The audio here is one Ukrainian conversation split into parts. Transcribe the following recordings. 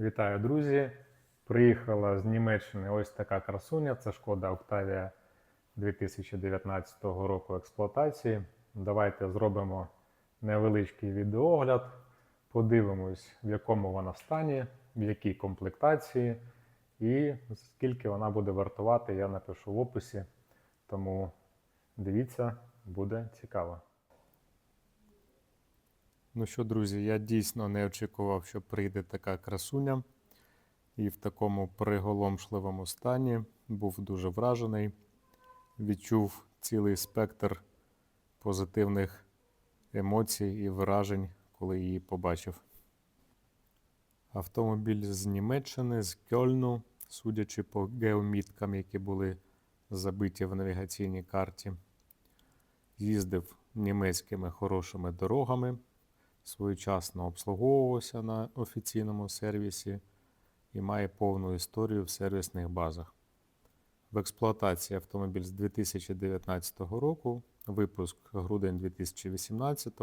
Вітаю, друзі! Приїхала з Німеччини ось така красуня. Це шкода Octavia 2019 року експлуатації. Давайте зробимо невеличкий відеогляд, подивимось, в якому вона стані, в якій комплектації і скільки вона буде вартувати, я напишу в описі. Тому дивіться, буде цікаво. Ну що, друзі, я дійсно не очікував, що прийде така красуня. І в такому приголомшливому стані був дуже вражений. Відчув цілий спектр позитивних емоцій і вражень, коли її побачив. Автомобіль з Німеччини, з Кьольну, судячи по геоміткам, які були забиті в навігаційній карті. Їздив німецькими хорошими дорогами своєчасно обслуговувався на офіційному сервісі і має повну історію в сервісних базах. В експлуатації автомобіль з 2019 року, випуск грудень 2018,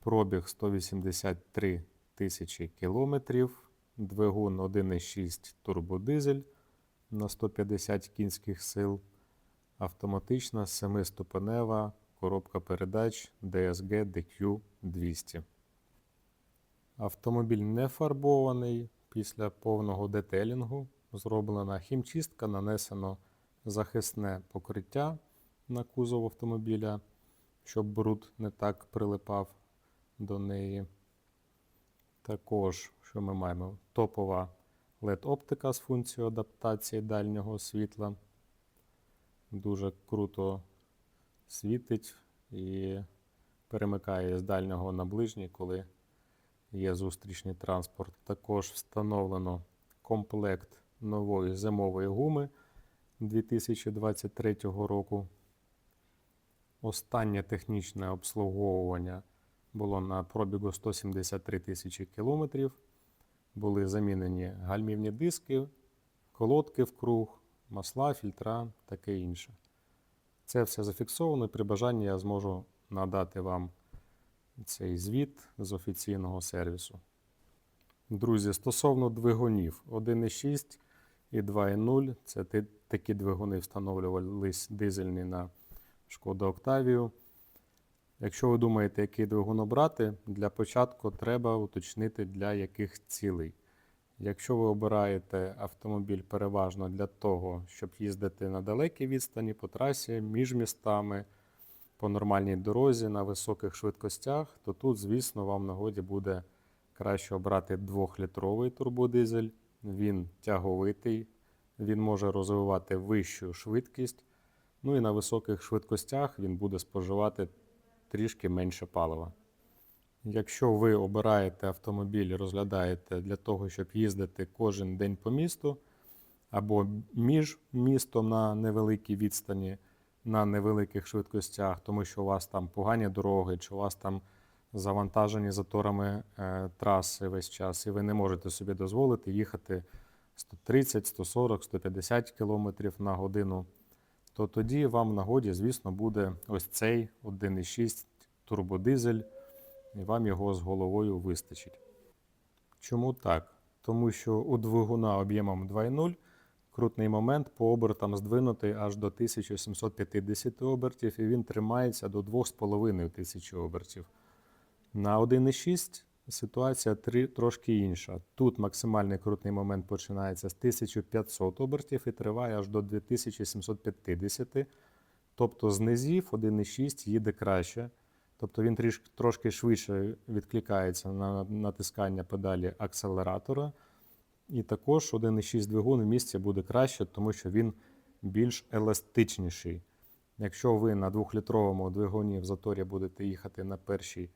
пробіг 183 тисячі кілометрів, двигун 1,6 турбодизель на 150 кінських сил, автоматична 7-ступенева коробка передач DSG DQ 200. Автомобіль не фарбований після повного детелінгу. Зроблена хімчистка, нанесено захисне покриття на кузов автомобіля, щоб бруд не так прилипав до неї. Також, що ми маємо? Топова LED-оптика з функцією адаптації дальнього світла. Дуже круто світить і перемикає з дальнього на ближній, коли є зустрічний транспорт. Також встановлено комплект нової зимової гуми 2023 року. Останнє технічне обслуговування було на пробігу 173 тисячі кілометрів. Були замінені гальмівні диски, колодки в круг, масла, фільтра, таке інше. Це все зафіксовано, при бажанні я зможу надати вам цей звіт з офіційного сервісу. Друзі, стосовно двигунів 1,6 і 2,0 це такі двигуни встановлювались дизельні на шкода Octavia. Якщо ви думаєте, який двигун обрати, для початку треба уточнити для яких цілей. Якщо ви обираєте автомобіль переважно для того, щоб їздити на далекій відстані по трасі, між містами, по нормальній дорозі на високих швидкостях, то тут, звісно, вам на годі буде краще обрати 2-літровий турбодизель. Він тяговитий, він може розвивати вищу швидкість. Ну і на високих швидкостях він буде споживати трішки менше палива. Якщо ви обираєте автомобіль, розглядаєте для того, щоб їздити кожен день по місту, або між містом на невеликій відстані, на невеликих швидкостях, тому що у вас там погані дороги, чи у вас там завантажені заторами е, траси весь час, і ви не можете собі дозволити їхати 130, 140, 150 км на годину, то тоді вам в нагоді, звісно, буде ось цей 1,6 турбодизель і вам його з головою вистачить. Чому так? Тому що у двигуна об'ємом 2.0 крутний момент по обертам здвинутий аж до 1750 обертів, і він тримається до 2500 обертів. На 1.6 ситуація трошки інша. Тут максимальний крутний момент починається з 1500 обертів і триває аж до 2750. Тобто з низів 1.6 їде краще. Тобто він трішки, трошки швидше відкликається на натискання педалі акселератора. І також 1.6 двигун в місці буде краще, тому що він більш еластичніший. Якщо ви на 2-літровому двигуні в заторі будете їхати на першій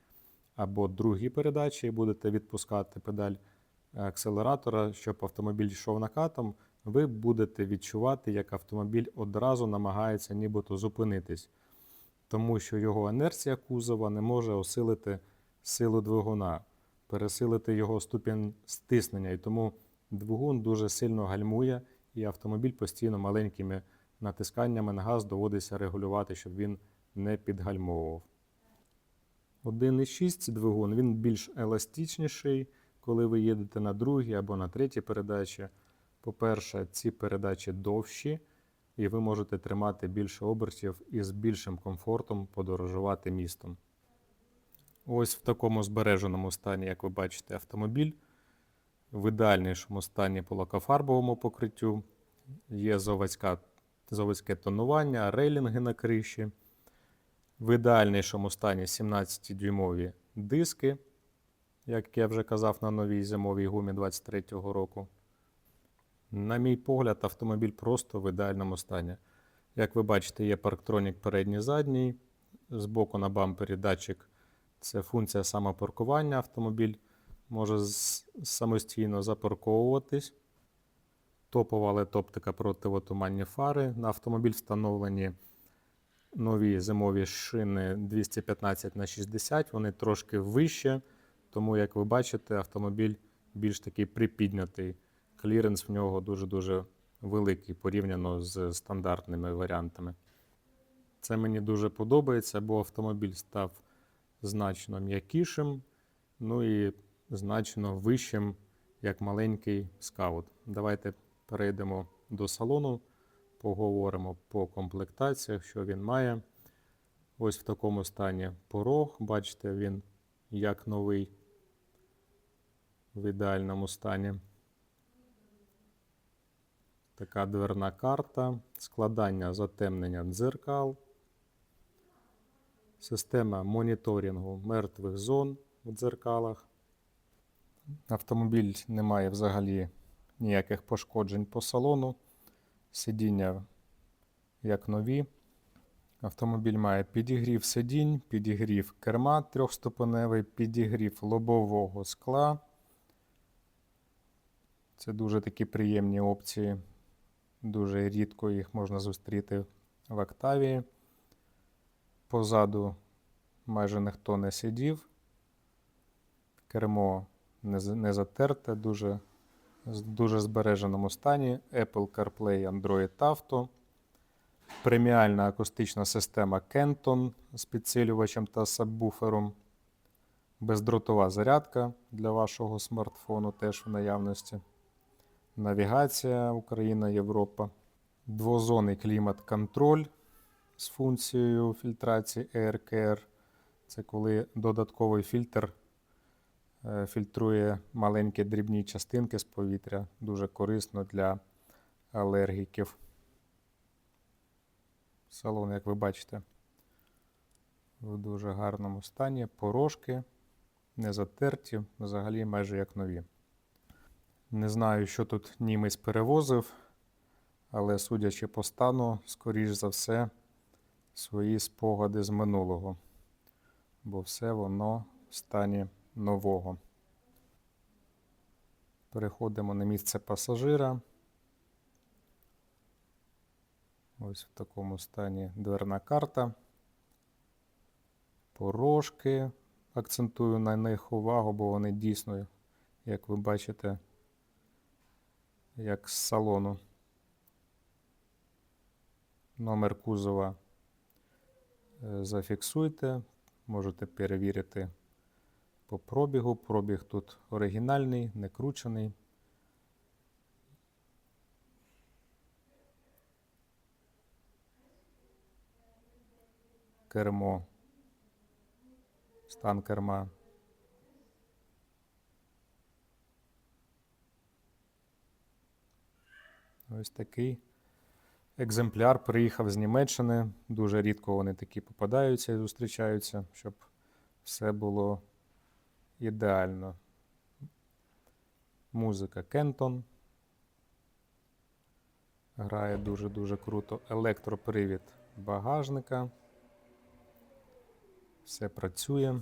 або другій передачі і будете відпускати педаль акселератора, щоб автомобіль йшов накатом, ви будете відчувати, як автомобіль одразу намагається нібито зупинитись тому що його інерція кузова не може осилити силу двигуна, пересилити його ступінь стиснення. І тому двигун дуже сильно гальмує, і автомобіль постійно маленькими натисканнями на газ доводиться регулювати, щоб він не підгальмовував. 1,6 двигун він більш еластичніший, коли ви їдете на другій або на третій передачі. По-перше, ці передачі довші, і ви можете тримати більше обертів і з більшим комфортом подорожувати містом. Ось в такому збереженому стані, як ви бачите, автомобіль. В ідеальнішому стані по лакофарбовому покриттю. Є заводська, заводське тонування, рейлінги на криші. В ідеальнішому стані 17-дюймові диски, як я вже казав на новій зимовій гумі 23-го року. На мій погляд, автомобіль просто в ідеальному стані. Як ви бачите, є парктронік передній задній. Збоку на бампері датчик це функція самопаркування. Автомобіль може самостійно запарковуватись. Топова LED-оптика противотуманні фари. На автомобіль встановлені нові зимові шини 215 на 60. Вони трошки вище, тому, як ви бачите, автомобіль більш такий припіднятий. Кліренс в нього дуже-дуже великий порівняно з стандартними варіантами. Це мені дуже подобається, бо автомобіль став значно м'якішим, ну і значно вищим, як маленький скаут. Давайте перейдемо до салону, поговоримо по комплектаціях, що він має. Ось в такому стані порог. Бачите, він як новий в ідеальному стані. Така дверна карта, складання затемнення дзеркал, система моніторингу мертвих зон в дзеркалах. Автомобіль не має взагалі ніяких пошкоджень по салону. Сидіння як нові. Автомобіль має підігрів сидінь, підігрів керма трьохступеневий, підігрів лобового скла. Це дуже такі приємні опції. Дуже рідко їх можна зустріти в Октавії. Позаду майже ніхто не сидів. Кермо не, затерте, дуже, з дуже збереженому стані. Apple CarPlay, Android Auto. Преміальна акустична система Kenton з підсилювачем та сабвуфером. Бездротова зарядка для вашого смартфону теж в наявності. Навігація Україна, Європа. Двозонний клімат-контроль з функцією фільтрації AirCare. Це коли додатковий фільтр е, фільтрує маленькі дрібні частинки з повітря. Дуже корисно для алергіків. Салон, як ви бачите, в дуже гарному стані. Порожки не затерті, взагалі майже як нові. Не знаю, що тут німець перевозив, але судячи по стану, скоріш за все, свої спогади з минулого, бо все воно в стані нового. Переходимо на місце пасажира. Ось в такому стані дверна карта. Порожки. Акцентую на них увагу, бо вони дійсно, як ви бачите, як з салону. Номер кузова е, зафіксуйте, можете перевірити по пробігу. Пробіг тут оригінальний, не кручений. Кермо, стан керма. Ось такий екземпляр приїхав з Німеччини. Дуже рідко вони такі попадаються і зустрічаються, щоб все було ідеально. Музика Кентон. Грає дуже-дуже круто. Електропривід багажника. Все працює.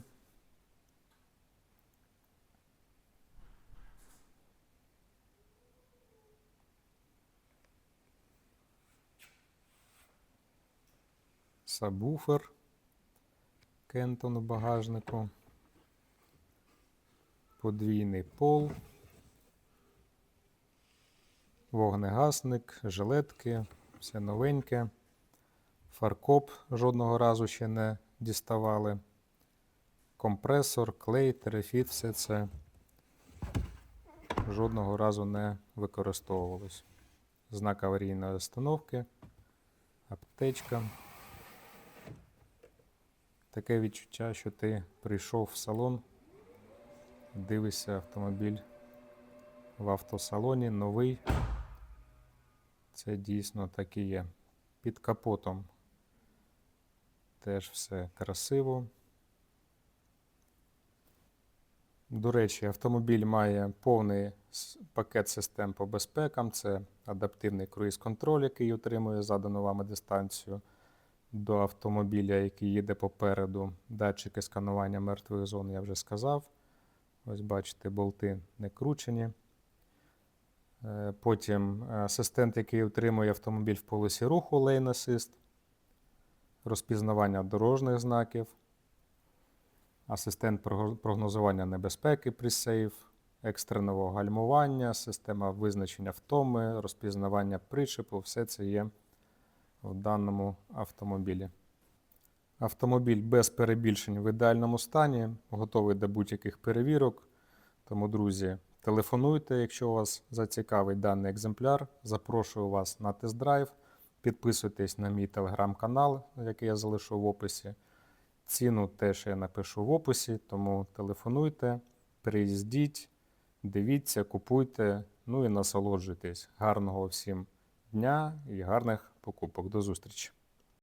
Сабвуфер Кентон в багажнику. Подвійний пол. Вогнегасник, жилетки, все новеньке. Фаркоп жодного разу ще не діставали. Компресор, клей, терефіт, все це жодного разу не використовувалось. Знак аварійної остановки, аптечка. Таке відчуття, що ти прийшов в салон, дивишся автомобіль в автосалоні, новий. Це дійсно так і є. Під капотом теж все красиво. До речі, автомобіль має повний пакет систем по безпекам. Це адаптивний круїз-контроль, який утримує задану вами дистанцію до автомобіля, який їде попереду. Датчики сканування мертвої зони я вже сказав. Ось бачите, болти не кручені. Е, Потім е, асистент, який утримує автомобіль в полосі руху Lane Assist, розпізнавання дорожніх знаків, асистент прогнозування небезпеки pre-save, екстреного гальмування, система визначення втоми, розпізнавання причепу все це є в даному автомобілі. Автомобіль без перебільшень в ідеальному стані, готовий до будь-яких перевірок. Тому, друзі, телефонуйте, якщо вас зацікавить даний екземпляр. Запрошую вас на тест-драйв. Підписуйтесь на мій телеграм-канал, який я залишу в описі. Ціну теж я напишу в описі, тому телефонуйте, приїздіть, дивіться, купуйте, ну і насолоджуйтесь. Гарного всім дня і гарних покупок. До зустрічі!